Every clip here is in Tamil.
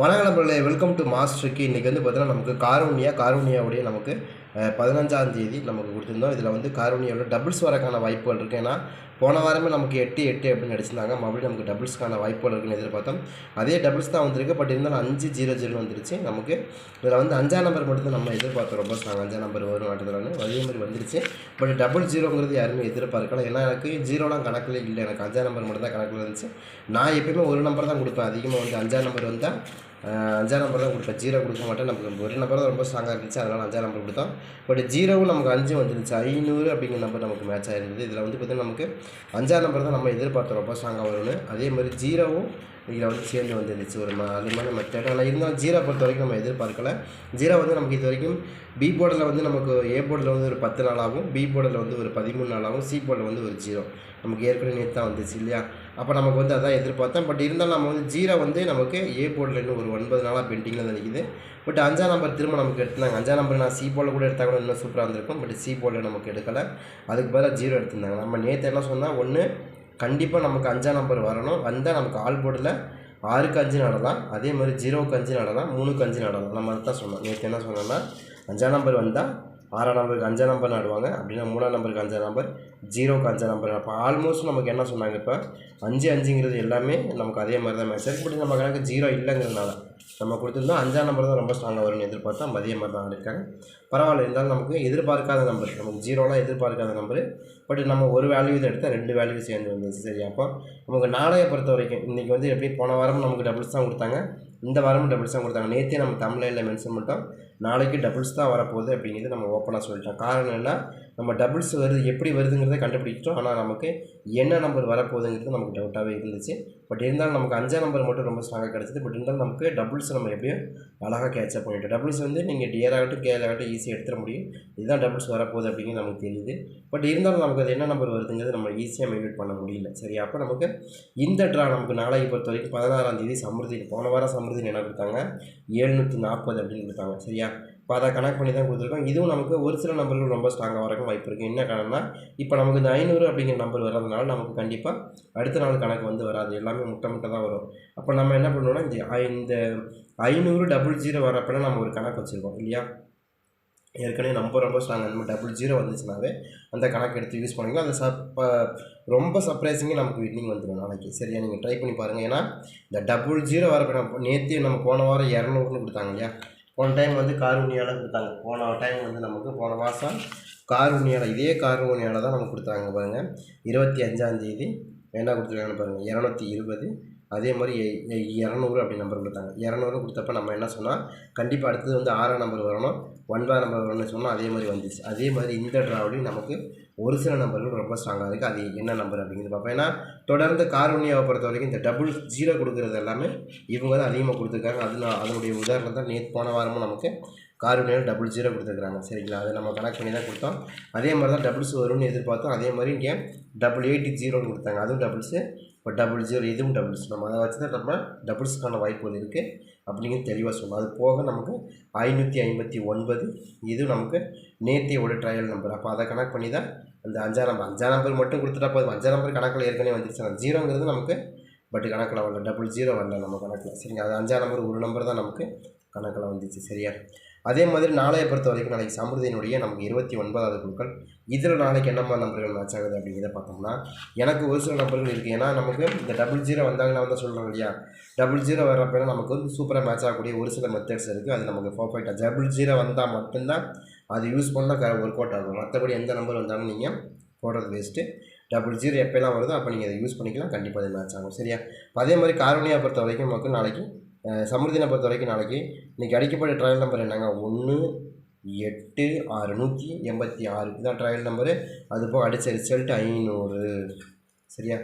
வணக்கம் நண்பர்களே வெல்கம் டு மாஸ்டருக்கு இன்றைக்கி வந்து பார்த்தீங்கன்னா நமக்கு காரூனியா காரூனியாவுடைய நமக்கு பதினஞ்சாம் தேதி நமக்கு கொடுத்துருந்தோம். இதில் வந்து காரூனியாவோட டபுள்ஸ் வரக்கான வாய்ப்புகள் இருக்குது ஏன்னா போன வாரமே நமக்கு எட்டு எட்டு அப்படின்னு நடிச்சிருந்தாங்க. மறுபடியும் நமக்கு டபுள்ஸ்க்கான வாய்ப்புகள் இருக்குன்னு எதிர்பார்த்தோம். அதே டபுள்ஸ் தான் வந்திருக்கு. பட் இருந்தாலும் அஞ்சு ஜீரோ ஜீரோ வந்துருச்சு. நமக்கு இதில் வந்து அஞ்சாம் நம்பர் மட்டும் தான் நம்ம எதிர்பார்த்தோம். ரொம்ப ஸ்ட்ராங் அஞ்சாம் நம்பர் வரும் ஆட்டத்தில் அதே மாதிரி வந்துருச்சு. பட் டபுள் ஜீரோங்கிறது யாருமே எதிர்பார்க்கல. ஏன்னா எனக்கு ஜீரோலாம் கணக்கில் இல்லை. எனக்கு அஞ்சாம் நம்பர் மட்டும் தான் கணக்கில் இருந்துச்சு. நான் எப்பயுமே ஒரு நம்பர் தான் கொடுப்பேன். அதிகமாக வந்து அஞ்சாம் நம்பர் வந்தால் அஞ்சாம் நம்பர் தான் கொடுப்பேன் ஜீரோ கொடுக்க மாட்டேன். நமக்கு ஒரு நம்பர் தான் ரொம்ப ஸ்ட்ராங்காக இருந்துச்சு. அதனால் அஞ்சாம் நம்பர் கொடுத்தோம். பட் ஜீரோவும் நமக்கு அஞ்சு வந்துருச்சு. ஐநூறு அப்படிங்கிற நம்பர் நமக்கு மேட்ச் ஆயிருந்தது. இதில் வந்து பார்த்தீங்கன்னா நமக்கு அஞ்சாம் நம்பர் தான் நம்ம எதிர்பார்த்தோம். ரொம்ப ஸ்ட்ராங்காக வரும்னு. அதே மாதிரி ஜீரோவும் இதில் வந்து சேர்ந்து வந்துருந்துச்சு ஒரு ம- அது மாதிரி மெத்தட் ஆனால் இருந்தாலும் ஜீரோ பொறுத்த வரைக்கும் நம்ம எதிர்பார்க்கல. ஜீரோ வந்து நமக்கு இது வரைக்கும் பி போர்டில் வந்து நமக்கு ஏ போர்டில் வந்து ஒரு பத்து நாளாகும் பி போர்டில் வந்து ஒரு பதிமூணு நாளாகும் சி போர்டில் வந்து ஒரு ஜீரோ நமக்கு ஏற்கனவே நேற்று தான் வந்துச்சு இல்லையா? அப்போ நமக்கு வந்து அதான் எதிர்பார்த்தேன். பட் இருந்தாலும் நம்ம வந்து ஜீரோ வந்து நமக்கு ஏ போர்டில் இன்னும் ஒரு ஒன்பது நாளாக பெயிண்டிங்கில் தான் பட் அஞ்சாம் நம்பர் திரும்ப நமக்கு எடுத்தாங்க அஞ்சாம் நம்பர் நான் சி போர்டில் கூட எடுத்தால் கூட இன்னும் சூப்பராக இருந்திருக்கும். பட் சி போர்டில் நமக்கு எடுக்கலை. அதுக்கு பதிலாக ஜீரோ எடுத்திருந்தாங்க. நம்ம நேற்று என்ன சொன்னால் ஒன்று கண்டிப்பாக நமக்கு அஞ்சாம் நம்பர் வரணும். வந்தால் நமக்கு ஆல் போர்டில் ஆறுக்கு அஞ்சு நடலாம். அதே மாதிரி ஜீரோவுக்கு அஞ்சு நடலாம். மூணுக்கு அஞ்சு நடலாம். நம்ம தான் சொன்னோம். நேற்று என்ன சொன்னோம்னா அஞ்சாம் நம்பர் வந்தால் ஆறாம் நம்பருக்கு அஞ்சாம் நம்பர் நடுவாங்க. அப்படின்னா மூணாம் நம்பருக்கு அஞ்சாம் நம்பர் ஜீரோக்கு அஞ்சாம் நம்பர். அப்போ ஆல்மோஸ்ட் நமக்கு என்ன சொன்னாங்க இப்போ? அஞ்சு அஞ்சுங்கிறது எல்லாமே நமக்கு அதே மாதிரி தான் மேட்ச் பட் நம்ம கணக்கு ஜீரோ இல்லைங்கிறதுனால நம்ம கொடுத்துருந்தோம் அஞ்சாம் நம்பர் தான் ரொம்ப ஸ்ட்ராங்காக வரும்னு எதிர்பார்த்தா அதே மாதிரி தான் இருக்காங்க பரவாயில்ல இருந்தாலும் நமக்கு எதிர்பார்க்காத நம்பர் நமக்கு ஜீரோலாம் எதிர்பார்க்காத நம்பரு பட் நம்ம ஒரு வேல்யூ இதை எடுத்தால் ரெண்டு வேல்யூ சேர்ந்து வந்துச்சு சரி அப்போ நமக்கு நாளையை பொறுத்த வரைக்கும் இன்றைக்கி வந்து எப்படி போன வாரம் நமக்கு டபுள்ஸ் தான் கொடுத்தாங்க. இந்த வாரமும் டபுள்ஸ் தான் கொடுத்தாங்க. நேற்றே நம்ம தமிழில் மென்ஷன் பண்ணிட்டோம். நாளைக்கு டபுள்ஸ் தான் வரப்போகுது அப்படிங்கிறது நம்ம ஓப்பனாக சொல்லிட்டோம். காரணம் என்ன நம்ம டபுள்ஸ் வருது எப்படி வருதுங்கிறத கண்டுபிடிச்சிட்டோம். ஆனால் நமக்கு என்ன நம்பர் வரப்போகுதுங்கிறது நமக்கு டவுட்டாகவே இருந்துச்சு. பட் இருந்தாலும் நமக்கு அஞ்சாம் நம்பர் மட்டும் ரொம்ப ஸ்ட்ராங்காக கிடச்சிது. பட் இருந்தாலும் நமக்கு டபுள்ஸ் நம்ம எப்படியும் அழகாக கேட்சப் பண்ணிட்டோம். டபுள்ஸ் வந்து நீங்கள் டியர் ஆகட்டும் கேஎல் ஆகட்டும் ஈஸியாக எடுத்துட முடியும். இதுதான் டபுள்ஸ் வரப்போகுது அப்படிங்கிறது நமக்கு தெரியுது. பட் இருந்தாலும் நமக்கு அது என்ன நம்பர் வருதுங்கிறது நம்ம ஈஸியாக மெயின்டைன் பண்ண முடியல. சரி அப்போ நமக்கு இந்த ட்ரா நமக்கு நாளைக்கு பொறுத்த வரைக்கும் பதினாறாம் தேதி சமிருதி போன வாரம் சமிருதி என்ன கொடுத்தாங்க? ஏழ்நூற்றி நாற்பது அப்படின்னு கொடுத்தாங்க. சரியா? இப்போ அதை கனெக்ட் பண்ணி தான் கொடுத்துருக்கோம். இதுவும் நமக்கு ஒரு சில நம்பர்கள் ரொம்ப ஸ்ட்ராங்காக வரக்கும் வாய்ப்பு இருக்குது என்ன காரணம்னா இப்போ நமக்கு இந்த ஐநூறு அப்படிங்கிற நம்பர் வர்றதுனால நமக்கு கண்டிப்பாக அடுத்த நாள் கணக்கு வந்து வராது. எல்லாமே முட்டை முட்டை தான் வரும். அப்போ நம்ம என்ன பண்ணுவோம்னா இந்த இந்த ஐநூறு டபுள் ஜீரோ வரப்பெல்லாம் நம்ம ஒரு கணக்கு வச்சுருக்கோம். இல்லையா? ஏற்கனவே நம்ம ரொம்ப ஸ்ட்ராங் அந்த மாதிரி டபுள் ஜீரோ வந்துச்சுனாவே அந்த கணக்கு எடுத்து யூஸ் பண்ணிக்கலாம் அந்த சப் ரொம்ப சர்ப்ரைசிங்காக நமக்கு வின்னிங் வந்துடும் நாளைக்கு. சரியா? நீங்கள் ட்ரை பண்ணி பாருங்கள் ஏன்னா இந்த டபுள் ஜீரோ வரப்போ நம்ம நேற்று நம்ம போன வாரம் இரநூறுன்னு கொடுத்தாங்க இல்லையா? போன டைம் வந்து காரூனியால் கொடுத்தாங்க. போன டைம் வந்து நமக்கு போன மாதம் காரூனியால் இதே காரூனியால் தான் நமக்கு கொடுத்தாங்க பாருங்கள் இருபத்தி அஞ்சாந்தேதி என்ன கொடுத்துருக்காங்கன்னு பாருங்கள் இரநூத்தி இருபது. அதே மாதிரி இரநூறு அப்படி நம்பர் கொடுத்தாங்க. இரநூறு கொடுத்தப்ப நம்ம என்ன சொன்னால் கண்டிப்பாக அடுத்தது வந்து ஆறாம் நம்பர் வரணும். ஒன்பதாம் நம்பர் வரணும்னு சொன்னால் அதே மாதிரி வந்துச்சு. அதே மாதிரி இந்த ட்ராவலையும் நமக்கு ஒரு சில நம்பர்கள் ரொம்ப ஸ்ட்ராங்காக இருக்குது அது என்ன நம்பர் அப்படிங்கிறது பார்ப்போம். ஏன்னா தொடர்ந்து காரூனியாவை பொறுத்த வரைக்கும் இந்த டபுள் ஜீரோ கொடுக்குறது எல்லாமே இவங்க தான் அதிகமாக கொடுத்துருக்காங்க. அது நான் அதனுடைய உதாரணம் தான் நேற்று போன வாரமும் நமக்கு காரூனியாவில் டபுள் ஜீரோ கொடுத்துருக்காங்க சரிங்களா? அதை நம்ம கனெக்ட் பண்ணி தான் கொடுத்தோம். அதே மாதிரி தான் டபுள்ஸ் வரும்னு எதிர்பார்த்தோம். அதே மாதிரி இங்கே டபுள் எயிட்டி ஜீரோன்னு கொடுத்தாங்க. அதுவும் டபுள்ஸு. இப்போ டபுள் ஜீரோ இதுவும் டபுள்ஸ். நம்ம அதை வச்சு தான் நம்ம டபுள்ஸ்க்கான வாய்ப்புகள் இருக்குது அப்படிங்கிறது தெளிவாக சொல்லணும். அது போக நமக்கு ஐநூற்றி ஐம்பத்தி ஒன்பது. இது நமக்கு நேத்தியோட ட்ரையல் நம்பர் அப்போ அதை கனெக்ட் பண்ணி தான் அந்த அஞ்சாம் நம்பர் அஞ்சாம் நம்பர் மட்டும் கொடுத்துட்டா போதும். அஞ்சாம் நம்பர் கணக்கில் ஏற்கனவே வந்துருச்சு. அந்த ஜீரோங்கிறது நமக்கு பட் கணக்கில் வரல. டபுள் ஜீரோ வரல நம்ம கணக்கில். சரிங்க அது அஞ்சாம் நம்பர் ஒரு நம்பர் தான் நமக்கு கணக்கில் வந்துச்சு. சரியா? அதே மாதிரி நாளைய பொறுத்த வரைக்கும் நாளைக்கு சமிருதியினுடைய நமக்கு இருபத்தி ஒன்பதாவது குழுக்கள். இதில் நாளைக்கு என்ன மாதிரி நம்பர்கள் மேட்ச் ஆகுது அப்படிங்கிறத பார்த்தோம்னா எனக்கு ஒரு சில நம்பர்கள் இருக்குது ஏன்னா நமக்கு இந்த டபுள் ஜீரோ வந்தாங்கன்னா வந்து சொல்கிறோம் இல்லையா? டபுள் ஜீரோ வர்றப்போ நமக்கு வந்து சூப்பராக மேட்ச் ஆகக்கூடிய ஒரு சில மெத்தட்ஸ் இருக்குது அது நமக்கு பர்ஃபெக்டாக டபுள் ஜீரோ வந்தால் மட்டும்தான் அது யூஸ் பண்ணால் க ஒர்க் அவுட் ஆகும். மற்றபடி எந்த நம்பர் வந்தாலும் நீங்கள் போடுறது வேஸ்ட்டு டபுள் ஜீரோ எப்போல்லாம் வருதோ அப்போ நீங்கள் அதை யூஸ் பண்ணிக்கலாம். கண்டிப்பாக அது மேட்ச் ஆகும். சரியா? அதே மாதிரி காரணியாக பொறுத்த வரைக்கும் நமக்கு நாளைக்கு சமிருதி நம்பர் பொறுத்த வரைக்கும் நாளைக்கு இன்றைக்கி அடிக்கப்பட்ட ட்ரையல் நம்பர் என்னங்க? ஒன்று எட்டு ஆறு நூற்றி எண்பத்தி ஆறு. இதுதான் ட்ரையல் நம்பரு அது போக அடித்த ரிசல்ட் ஐநூறு. சரியா?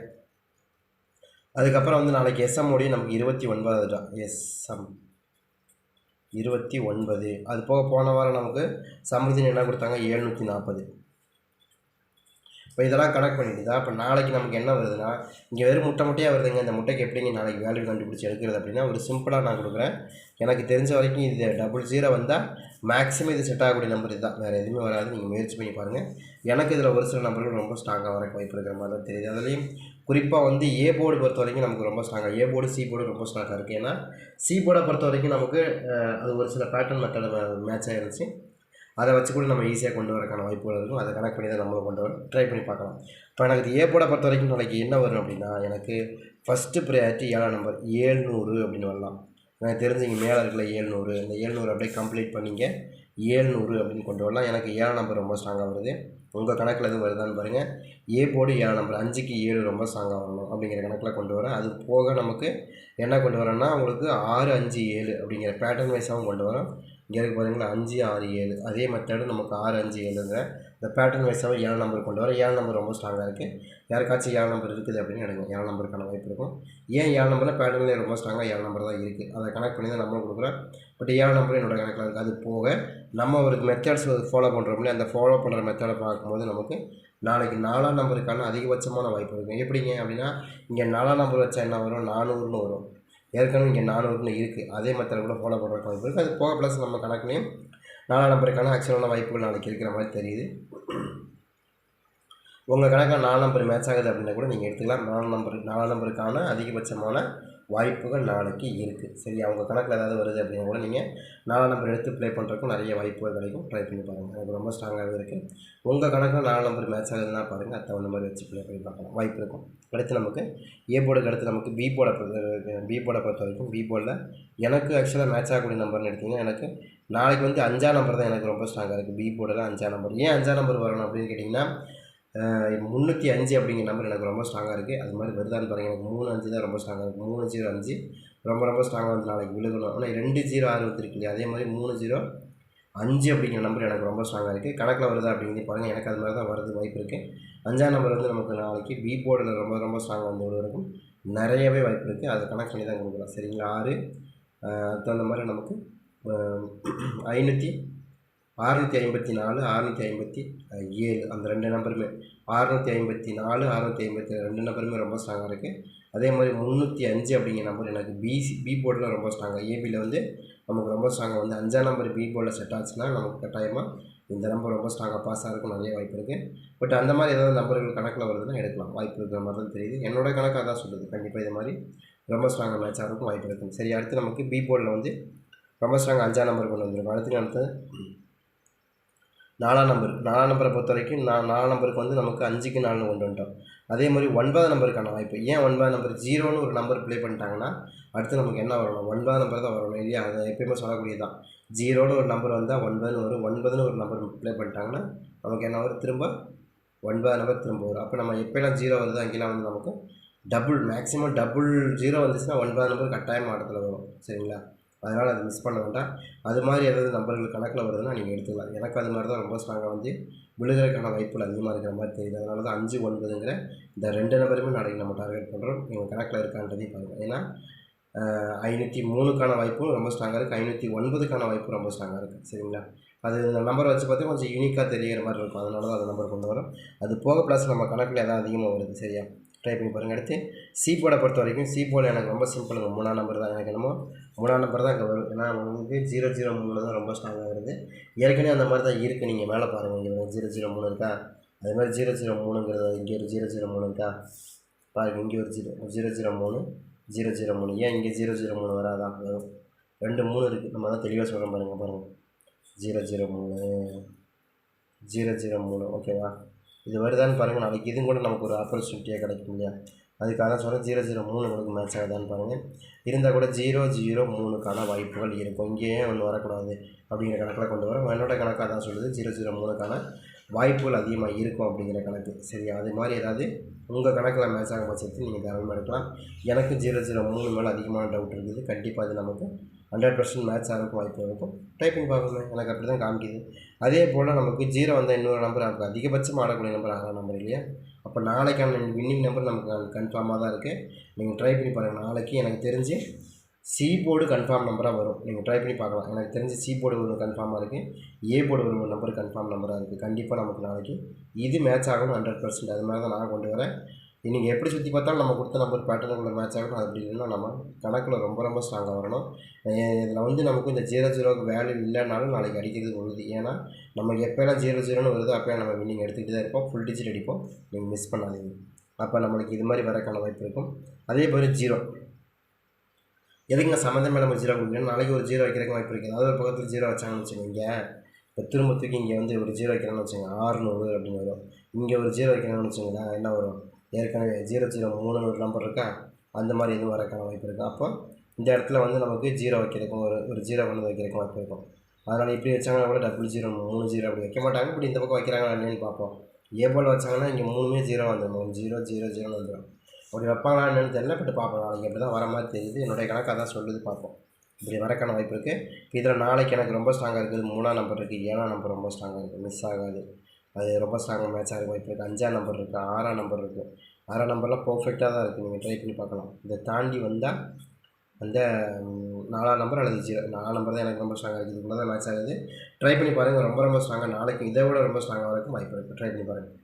அதுக்கப்புறம் வந்து நாளைக்கு எஸ்எம் உடைய நமக்கு இருபத்தி ஒன்பதாவது தான் எஸ்எம் இருபத்தி ஒன்பது. அது போக போன வாரம் நமக்கு சமிருதின் என்ன கொடுத்தாங்க? ஏழ்நூற்றி நாற்பது இப்போ இதெல்லாம் கனெக்ட் பண்ணிட்டு தான் இப்போ நாளைக்கு நமக்கு என்ன வருதுன்னா இங்கே வெறும் முட்டை முட்டையாக வருதுங்க இந்த முட்டைக்கு எப்படிங்க நாளைக்கு வேல்யூ கண்டுபிடிச்சி எடுக்கிறது அப்படின்னா ஒரு சிம்பிளாக நான் கொடுக்குறேன். எனக்கு தெரிஞ்ச வரைக்கும் இது டபுள் ஜீரோ வந்தால் மேக்ஸிமம் இது செட் ஆகக்கூடிய நம்பர் இதுதான். வேறு எதுவுமே வராது நீங்கள் முயற்சி பண்ணி பாருங்கள் எனக்கு இதில் ஒரு சில நம்பர்கள் ரொம்ப ஸ்ட்ராங்காக வர வாய்ப்பு இருக்கிற மாதிரி தான் தெரியுது. அதுலேயும் குறிப்பாக வந்து ஏ போர்டு பொறுத்த வரைக்கும் நமக்கு ரொம்ப ஸ்ட்ராங்காக ஏ போர்டு சி போர்டு ரொம்ப ஸ்ட்ராங்காக இருக்குது ஏன்னா சி போர்டை பொறுத்த வரைக்கும் நமக்கு அது ஒரு சில பேட்டர்ன் மெத்தட் மேட்ச் ஆகிருந்துச்சு அதை வச்சு கூட நம்ம ஈஸியாக கொண்டு வரக்கான வாய்ப்புகள் இருக்கும். அதை கனெக்ட் பண்ணி தான் நம்மளும் கொண்டு வரோம் ட்ரை பண்ணி பார்க்கலாம். இப்போ எனக்கு இது ஏ பொறுத்த வரைக்கும் நாளைக்கு என்ன வரும் அப்படின்னா எனக்கு ஃபஸ்ட்டு ப்ரையாரிட்டி ஏழாம் நம்பர் ஏழ்நூறு அப்படின்னு வரலாம். எனக்கு தெரிஞ்சு இங்கே மேலே இருக்கல ஏழ்நூறு. இந்த ஏழ்நூறு அப்படியே கம்ப்ளீட் பண்ணிங்க. ஏழ்நூறு அப்படின்னு கொண்டு வரலாம். எனக்கு ஏழாம் நம்பர் ரொம்ப ஸ்ட்ராங்காக வருது. உங்கள் கணக்கில் எதுவும் வருதான்னு பாருங்கள் ஏ போடு ஏழாம் நம்பர் அஞ்சுக்கு ஏழு ரொம்ப ஸ்ட்ராங்காக வரணும் அப்படிங்கிற கணக்கில் கொண்டு வரேன். அது போக நமக்கு என்ன கொண்டு வரேன்னா உங்களுக்கு ஆறு அஞ்சு ஏழு அப்படிங்கிற பேட்டர்ன் வைஸாகவும் கொண்டு வரோம் இங்கே இருக்குது பாருங்களா அஞ்சு ஆறு ஏழு. அதே மெத்தடு நமக்கு ஆறு அஞ்சு ஏழுங்க இந்த பேட்டர்ன் வைஸாக ஏழு நம்பர் கொண்டு வர. ஏழு நம்பர் ரொம்ப ஸ்ட்ராங்காக இருக்குது யாருக்காச்சும் ஏழு நம்பர் இருக்குது அப்படின்னு எடுங்க ஏழு நம்பருக்கான வாய்ப்பு இருக்கும். ஏன் ஏழு நம்பரில் பேட்டர்ன்லேயே ரொம்ப ஸ்ட்ராங்காக ஏழு நம்பர் தான் இருக்குது அதை கனெக்ட் பண்ணி தான் நம்மளும் கொடுக்குறோம். பட் ஏழு நம்பர் என்னோட கணக்கில் இருக்குது அது போக நம்ம ஒரு மெத்தட்ஸ் ஃபாலோ பண்ணுறோம்ல அந்த ஃபாலோ பண்ணுற மெத்தடை பார்க்கும்போது நமக்கு நாளைக்கு நாலாம் நம்பருக்கான அதிகபட்சமான வாய்ப்பு இருக்கும். எப்படிங்க அப்படின்னா இங்கே நாலாம் நம்பர் வச்சா என்ன வரும்? நானூறுன்னு வரும். ஏற்கனவே இங்கே நானூறுன்னு இருக்குது அதே மெத்தட் கூட ஃபாலோ பண்ணுற வாய்ப்பு இருக்குது அது போக ப்ளஸ் நம்ம கணக்குலேயும் நாலாம் நம்பருக்கான ஆக்சுவலான வாய்ப்புகள் நாளைக்கு இருக்கிற மாதிரி தெரியுது. உங்கள் கணக்காக நாலு நம்பர் மேட்ச் ஆகுது அப்படின்னா கூட நீங்கள் எடுத்துக்கலாம். நாலு நம்பர் நாலு நம்பருக்கான அதிகபட்சமான வாய்ப்புகள் நாளைக்கு இருக்குது சரி அவங்க கணக்கில் ஏதாவது வருது அப்படின்னா கூட நீங்கள் நாலு நம்பர் எடுத்து ப்ளே பண்ணுறதுக்கும் நிறைய வாய்ப்புகள் கிடைக்கும். ட்ரை பண்ணி பாருங்கள் எனக்கு ரொம்ப ஸ்ட்ராங்காகவே இருக்குது உங்கள் கணக்கில் நாலு நம்பர் மேட்ச் ஆகுதுன்னா பாருங்கள் அது தகுந்த மாதிரி வச்சு ப்ளே பண்ணி பார்க்கலாம். வாய்ப்பு இருக்கும். அடுத்து நமக்கு ஏ போர்டுக்கு அடுத்து நமக்கு பி போர்டை பொறுத்த பி போர்டை பொறுத்த வரைக்கும் பி போர்டில் எனக்கு ஆக்சுவலாக மேட்ச் ஆகக்கூடிய நம்பர்னு எடுத்திங்கன்னா எனக்கு நாளைக்கு வந்து அஞ்சாம் நம்பர் தான் எனக்கு ரொம்ப ஸ்ட்ராங்காக இருக்குது பி போர்டில் அஞ்சாம் நம்பர் ஏன் அஞ்சாம் நம்பர் வரணும் அப்படின்னு கேட்டிங்கன்னா முந்நூற்றி அஞ்சு அப்படிங்கிற நம்பர் எனக்கு ரொம்ப ஸ்ட்ராங்காக இருக்குது அது மாதிரி வருதான்னு பாருங்கள் எனக்கு மூணு அஞ்சு தான் ரொம்ப ஸ்ட்ராங்காக இருக்குது மூணு ஜீரோ அஞ்சு ரொம்ப ரொம்ப ஸ்ட்ராங்காக வந்து நாளைக்கு விழுகணும். ஆனால் ரெண்டு ஜீரோ ஆறு வந்துருக்கு இல்லையா? அதே மாதிரி மூணு ஜீரோ அஞ்சு அப்படிங்கிற நம்பர் எனக்கு ரொம்ப ஸ்ட்ராங்காக இருக்குது கணக்கில் வருதா அப்படிங்கிறது பாருங்கள் எனக்கு அது மாதிரி தான் வரது வாய்ப்பு இருக்குது அஞ்சாம் நம்பர் வந்து நமக்கு நாளைக்கு பி போர்டில் ரொம்ப ரொம்ப ஸ்ட்ராங்காக வந்து விழுவதற்கும் நிறையவே வாய்ப்பு இருக்குது அதை கணக்கு பண்ணி தான் கொடுக்குறோம் சரிங்களா? ஆறு தகுந்த மாதிரி நமக்கு ஐநூற்றி அறுநூற்றி ஐம்பத்தி நாலு அறுநூற்றி ஐம்பத்தி ஏழு. அந்த ரெண்டு நம்பருமே. அறுநூற்றி ஐம்பத்தி நாலு அறுநூற்றி ஐம்பத்தி ரெண்டு நம்பருமே ரொம்ப ஸ்ட்ராங்காக இருக்குது அதே மாதிரி முந்நூற்றி அஞ்சு அப்படிங்கிற நம்பர் எனக்கு பிசி பி போர்டில் ரொம்ப ஸ்ட்ராங்காக ஏபியில் வந்து நமக்கு ரொம்ப ஸ்ட்ராங்காக வந்து அஞ்சாம் நம்பர் பி போர்டில் செட் ஆச்சுன்னா நமக்கு கட்டாயமாக இந்த நம்பர் ரொம்ப ஸ்ட்ராங்காக பாஸ் ஆகிறதுக்கு நிறைய வாய்ப்பு இருக்குது பட் அந்த மாதிரி ஏதாவது நம்பர்கள் கணக்கில் வருதுன்னா எடுக்கலாம். வாய்ப்பு இருக்கிற மாதிரி தான் தெரியுது. என்னோட கணக்காக தான் சொல்லுது. கண்டிப்பாக இது மாதிரி ரொம்ப ஸ்ட்ராங்காக மேட்ச் ஆகிறதுக்கும் வாய்ப்பு இருக்கும் சரி அடுத்து நமக்கு பி போர்டில் வந்து ரொம்ப ஸ்ட்ராங் அஞ்சாம் நம்பர் கொண்டு வந்திருக்கும். அடுத்து அடுத்து நாலாம் நம்பர் நாலாம் நம்பரை பொறுத்த வரைக்கும் நான் நாலாம் நம்பருக்கு வந்து நமக்கு அஞ்சுக்கு நாலுன்னு கொண்டு வந்துட்டோம். அதே மாதிரி ஒன்பதாம் நம்பருக்கான வாய்ப்பு ஏன் ஒன்பதாம் நம்பர் ஜீரோன்னு ஒரு நம்பர் ப்ளே பண்ணிட்டாங்கன்னா அடுத்து நமக்கு என்ன வரணும்? ஒன்பதாம் நம்பர் தான் வரணும் இல்லையா? அதை எப்பயுமே சொல்லக்கூடியதான் ஜீரோன்னு ஒரு நம்பர் வந்தால் ஒன்பதுன்னு வரும். ஒன்பதுன்னு ஒரு நம்பர் ப்ளே பண்ணிட்டாங்கன்னா நமக்கு என்ன வரும்? திரும்ப ஒன்பதாம் நம்பர் திரும்ப வரும். அப்போ நம்ம எப்போலாம் ஜீரோ வருது அங்கெல்லாம் வந்து நமக்கு டபுள் மேக்ஸிமம் டபுள் ஜீரோ வந்துச்சுன்னா ஒன்பதாம் நம்பர் கட்டாயம் ஆட்டத்தில் வரும். சரிங்களா? அதனால் அதை மிஸ் பண்ண வேண்டாம் அது மாதிரி ஏதாவது நம்பர்கள் கணக்கில் வருதுன்னா நீங்கள் எடுத்துக்கலாம். எனக்கு அது மாதிரி தான் ரொம்ப ஸ்ட்ராங்காக வந்து விழுகிறதுக்கான வாய்ப்புகள் அதிகமாக இருக்கிற மாதிரி தெரியுது. அதனால தான் அஞ்சு ஒன்பதுங்கிற இந்த ரெண்டு நம்பருமே நாளைக்கு நம்ம டார்கெட் பண்ணுறோம் எங்கள் கணக்கில் இருக்கான்றதையும் பாருங்கள் ஏன்னா ஐநூற்றி மூணுக்கான வாய்ப்பும் ரொம்ப ஸ்ட்ராங்காக இருக்குது ஐநூற்றி ஒன்பதுக்கான வாய்ப்பும் ரொம்ப ஸ்ட்ராங்காக இருக்குது சரிங்களா? அது இந்த நம்பர் வச்சு பார்த்தா கொஞ்சம் யூனிக்காக தெரிகிற மாதிரி இருக்கும். அதனால தான் அந்த நம்பர் கொண்டு வரோம். அது போக ப்ளஸ் நம்ம கணக்கில் எதாவது அதிகமாக வருது. சரியா? ட்ரை பண்ணி பாருங்கள் அடுத்து சி பொறுத்த வரைக்கும் சி எனக்கு ரொம்ப சிம்பிளுங்க மூணாம் நம்பர் தான் எனக்கு என்னமோ. மூணாம் நம்பர் தான் அங்கே வரும். ஏன்னா உங்களுக்கு ஜீரோ ஜீரோ மூணு தான் ரொம்ப ஸ்ட்ராங்காக வருது. ஏற்கனவே அந்த மாதிரி தான் இருக்குது நீங்கள் மேலே பாருங்கள் இங்கே ஜீரோ ஜீரோ மூணு இருக்கா? அதே மாதிரி ஜீரோ ஜீரோ மூணுங்கிறது இங்கே ஒரு ஜீரோ ஜீரோ மூணு இருக்கா? பாருங்கள் இங்கே ஒரு ஜீரோ ஜீரோ ஜீரோ மூணு. ஜீரோ ஜீரோ மூணு. ஏன் இங்கே ஜீரோ ஜீரோ மூணு வராதான் வரும் ரெண்டு மூணு இருக்குது நம்ம தான் தெளிவாக சொல்கிறோம் பாருங்கள் பாருங்கள் ஜீரோ ஜீரோ மூணு. ஜீரோ ஜீரோ மூணு. ஓகேவா இது வருதான்னு பாருங்கள் நாளைக்கு இதுவும் கூட நமக்கு ஒரு ஆப்பர்ச்சுனிட்டியாக கிடைக்கும் இல்லையா? அதுக்காக சொல்கிறேன் ஜீரோ ஜீரோ மூணு உங்களுக்கு மேட்ச் ஆகுதான்னு பாருங்கள் இருந்தால் கூட ஜீரோ ஜீரோ மூணுக்கான வாய்ப்புகள் இருக்கும். இங்கேயே ஒன்று வரக்கூடாது அப்படிங்கிற கணக்கில் கொண்டு வரோம். என்னோட கணக்காக தான் சொல்லுது. ஜீரோ ஜீரோ மூணுக்கான வாய்ப்புகள் அதிகமாக இருக்கும் அப்படிங்கிற கணக்கு. சரியா? அது மாதிரி ஏதாவது உங்கள் கணக்கில் மேட்ச் ஆகும் பட்சத்தில் நீங்கள் தாராளமாக எடுக்கலாம் எனக்கு ஜீரோ ஜீரோ மூணு மேலே அதிகமான டவுட் இருக்குது. கண்டிப்பாக அது நமக்கு ஹண்ட்ரட் பர்சன்ட் மேட்ச் ஆகிறதுக்கு வாய்ப்பு இருக்கும். டைப் பண்ணி பார்க்கணும் எனக்கு அப்படி தான் காமிக்குது. அதே போல் நமக்கு ஜீரோ வந்தால் இன்னொரு நம்பர் நமக்கு அதிகபட்சமாக ஆடக்கூடிய நம்பர் ஆகிற நம்பர் இல்லையா? அப்போ நாளைக்கான வின்னிங் நம்பர் நமக்கு கன்ஃபார்மாக தான் இருக்குது நீங்கள் ட்ரை பண்ணி பாருங்கள் நாளைக்கு எனக்கு தெரிஞ்சு சி போர்டு கன்ஃபார்ம் நம்பராக வரும். நீங்கள் ட்ரை பண்ணி பார்க்கலாம். எனக்கு தெரிஞ்சு சி போர்டு ஒரு கன்ஃபார்மாக இருக்குது ஏ போர்டு ஒரு நம்பர் கன்ஃபார்ம் நம்பராக இருக்குது கண்டிப்பாக நமக்கு நாளைக்கு இது மேட்ச் ஆகணும் ஹண்ட்ரட் பர்சன்ட் அது மாதிரி தான் நான் கொண்டு வரேன். நீங்கள் எப்படி சுற்றி பார்த்தாலும் நம்ம கொடுத்த நம்பர் பேட்டர்னுக்குள்ள மேட்ச் ஆகணும் அது அப்படி இல்லைன்னா நம்ம கணக்கில் ரொம்ப ரொம்ப ஸ்ட்ராங்காக வரணும். இதில் வந்து நமக்கு இந்த ஜீரோ ஜீரோக்கு வேல்யூ இல்லைனாலும் நாளைக்கு அடிக்கிறது உறுதி. ஏன்னா நம்ம எப்போல்லாம் ஜீரோ ஜீரோன்னு வருதோ அப்போலாம் நம்ம வின்னிங் எடுத்துக்கிட்டு தான் இருப்போம். ஃபுல் டிஜிட் அடிப்போம். நீங்கள் மிஸ் பண்ணாதீங்க. அப்போ நம்மளுக்கு இது மாதிரி வரக்கான வாய்ப்பு இருக்கும். அதே மாதிரி ஜீரோ எதுக்குங்க சம்மந்தமே நம்ம ஜீரோ கொடுக்கணும் நாளைக்கு ஒரு ஜீரோ வைக்கிறக்கு வாய்ப்பு இருக்குது அதாவது ஒரு பக்கத்தில் ஜீரோ வச்சாங்கன்னு வச்சுக்கோங்க. இப்போ திரும்ப தூக்கி இங்கே வந்து ஒரு ஜீரோ வைக்கிறேன்னு வச்சுக்கோங்க. ஆறுநூறு அப்படின்னு வரும். இங்கே ஒரு ஜீரோ வைக்கிறாங்கன்னு வச்சுக்கோங்களேன் என்ன வரும்? ஏற்கனவே ஜீரோ ஜீரோ மூணு நூறு நம்பர் இருக்கா அந்த மாதிரி எதுவும் வரக்கான வாய்ப்பு இருக்குது அப்போ இந்த இடத்துல வந்து நமக்கு ஜீரோ வைக்கிறக்கும் ஒரு ஒரு ஜீரோ கொண்டு வைக்கிறக்கும் வாய்ப்பு இருக்கும். அதனால் இப்படி வச்சாங்கன்னா கூட டபுள் ஜீரோ மூணு ஜீரோ அப்படி வைக்க மாட்டாங்க. இப்படி இந்த பக்கம் வைக்கிறாங்களா இல்லைன்னு பார்ப்போம். ஏ போல் வச்சாங்கன்னா இங்கே மூணுமே ஜீரோ வந்துடும் ஜீரோ ஜீரோ ஜீரோன்னு வந்துடும் அப்படி வைப்பாங்களா என்னன்னு தெரியல பட் பார்ப்போம். நாளைக்கு எப்படி தான் வர மாதிரி தெரியுது. என்னுடைய கணக்கு அதான் சொல்லுது பார்ப்போம். இப்படி வரக்கான வாய்ப்பு இருக்குது இதில் நாளைக்கு எனக்கு ரொம்ப ஸ்ட்ராங்காக இருக்குது. மூணாம் நம்பர் இருக்குது ஏழாம் நம்பர் ரொம்ப ஸ்ட்ராங்காக இருக்குது மிஸ் ஆகாது. அது ரொம்ப ஸ்ட்ராங்காக மேட்ச் ஆகிற வாய்ப்பு இருக்குது அஞ்சாம் நம்பர் இருக்குது ஆறாம் நம்பர் இருக்குது ஆறாம் நம்பர்லாம் பர்ஃபெக்டாக தான் இருக்குது நீங்கள் ட்ரை பண்ணி பார்க்கலாம். இதை தாண்டி வந்தால் அந்த நாலாம் நம்பர் அல்லது ஜீரோ நாலாம் நம்பர் தான் எனக்கு ரொம்ப ஸ்ட்ராங்காக இருக்குது. இதுக்குள்ள தான் மேட்ச் ஆகுது. ட்ரை பண்ணி பாருங்கள் ரொம்ப ரொம்ப ஸ்ட்ராங்காக நாளைக்கு இதை விட ரொம்ப ஸ்ட்ராங்காக இருக்கும் வாய்ப்பு இருக்குது ட்ரை பண்ணி பாருங்கள்